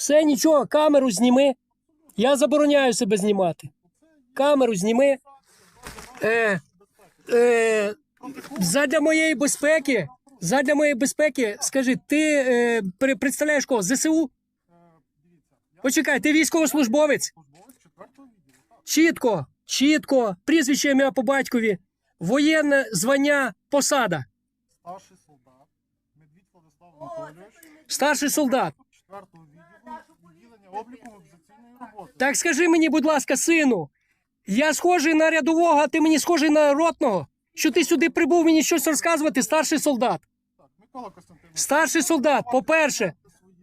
Все, нічого, камеру зніми. Я забороняю себе знімати. Камеру зніми. Е, е, задля моєї безпеки, задля моєї безпеки, скажи, ти е, представляєш кого? ЗСУ? Почекай, ти військовослужбовець? Чітко, чітко, прізвище ім'я по батькові, воєнне звання, посада, Старший солдат, Медвідь Владислав Анатолійович, старший солдат. 4-го відділу, відділення обліку мобілізаційної роботи. Так скажи мені, будь ласка, сину, я схожий на рядового, а ти мені схожий на ротного? Що ти сюди прибув мені щось розказувати, старший солдат? Так, Микола Костянтинович. Старший солдат, по-перше,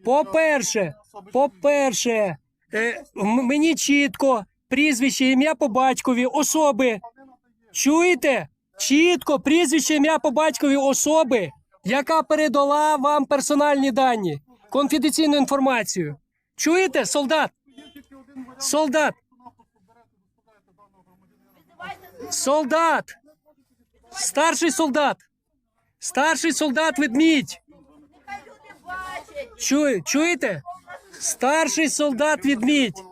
по-перше, по-перше, е, м- мені чітко прізвище, ім'я по батькові, особи. Чуєте? Чітко прізвище, ім'я по батькові особи, яка передала вам персональні дані, конфіденційну інформацію. Чуєте, солдат? Солдат. Солдат. Старший солдат. Старший солдат ведмідь. Чує, чуєте? Старший солдат відмідь.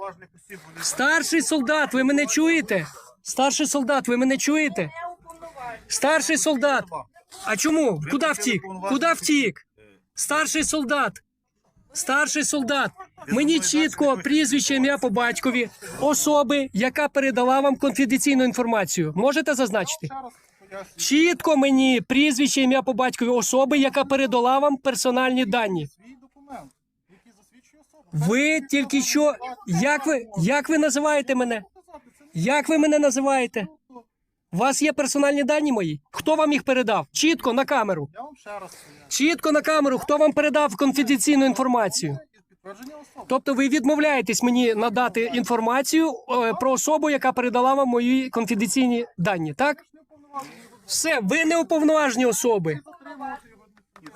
Старший солдат, ви мене чуєте? Старший солдат, ви мене чуєте? Старший солдат. А чому? Куди втік? Куди втік? Старший солдат. Старший солдат. Мені чітко прізвище ім'я по батькові особи, яка передала вам конфіденційну інформацію. Можете зазначити? Чітко мені прізвище ім'я по батькові особи, яка передала вам персональні дані. Ви тільки що. Як ви, як ви називаєте мене? Як ви мене називаєте? тобто. У вас є персональні дані мої? Хто вам їх передав? Чітко на камеру. Чітко на камеру, хто вам передав конфіденційну інформацію? Тобто ви відмовляєтесь мені надати інформацію е, про особу, яка передала вам мої конфіденційні дані, так? Все, ви не уповноважені особи.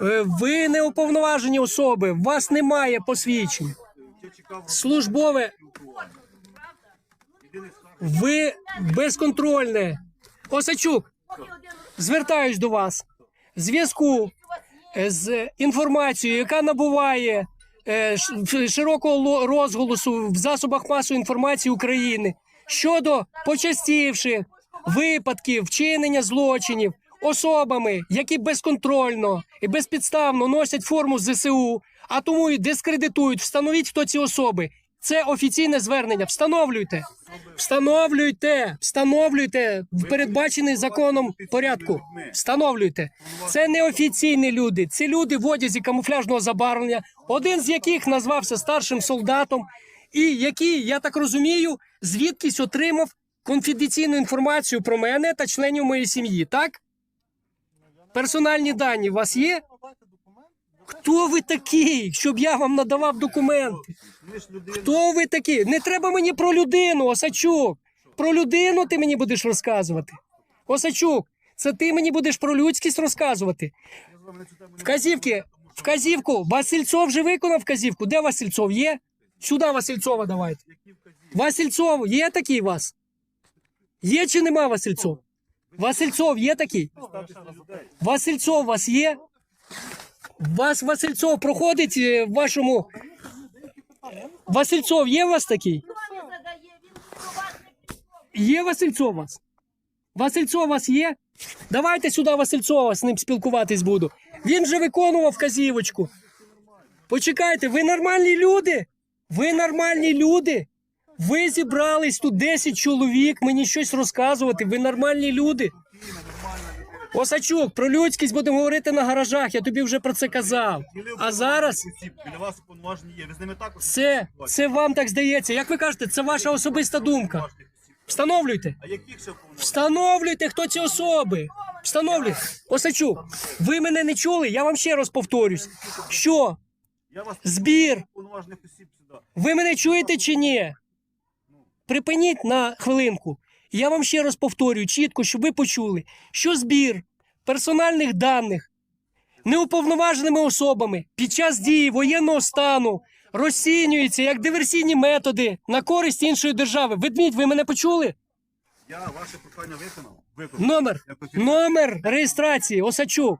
Е, Ви не уповноважені особи. У вас немає посвідчень. Службове. Ви безконтрольне. Осачук, звертаюсь до вас. В зв'язку з інформацією, яка набуває широкого ло- розголосу в засобах масової інформації України щодо почастівших випадків вчинення злочинів особами, які безконтрольно і безпідставно носять форму ЗСУ, а тому і дискредитують. Встановіть, хто ці особи. Це офіційне звернення. Встановлюйте. Встановлюйте, встановлюйте в передбачений законом порядку. Встановлюйте. Це не офіційні люди. Це люди в одязі камуфляжного забарвлення, один з яких назвався старшим солдатом, і який, я так розумію, звідкись отримав конфіденційну інформацію про мене та членів моєї сім'ї. Так? Персональні дані у вас є? Хто ви такий, щоб я вам надавав документи? Хто ви такі? Не треба мені про людину, Осачук. Про людину ти мені будеш розказувати. Осачук, це ти мені будеш про людськість розказувати. Вказівки, вказівку. Васильцов вже виконав вказівку. Де Васильцов є? Сюди Васильцова давайте. Васильцов, є такий вас? Є чи нема Васильцов? Васильцов є такий? Васильцов у вас є? Вас Васильцов проходить е, в вашому. Васильцов є у вас такий? Є Васильцов у вас? Васильцов у вас є? Давайте сюди Васильцова з ним спілкуватись буду. Він же виконував вказівочку. Почекайте, ви нормальні люди? Ви нормальні люди? Ви зібрались тут 10 чоловік, мені щось розказувати. Ви нормальні люди. Осачук, про людськість будемо говорити на гаражах. Я тобі вже про це казав. А зараз це, це вам так здається. Як ви кажете, це ваша особиста думка. Встановлюйте. Встановлюйте, хто ці особи. Встановлюйте. Осачук, ви мене не чули? Я вам ще раз повторюсь. Що? Збір. Ви мене чуєте чи ні? Припиніть на хвилинку. Я вам ще раз повторюю чітко, щоб ви почули, що збір персональних даних неуповноваженими особами під час дії воєнного стану розцінюється як диверсійні методи на користь іншої держави. Ведмідь, ви мене почули? Я ваше питання виконав. Виконав. Номер, номер реєстрації Осачук.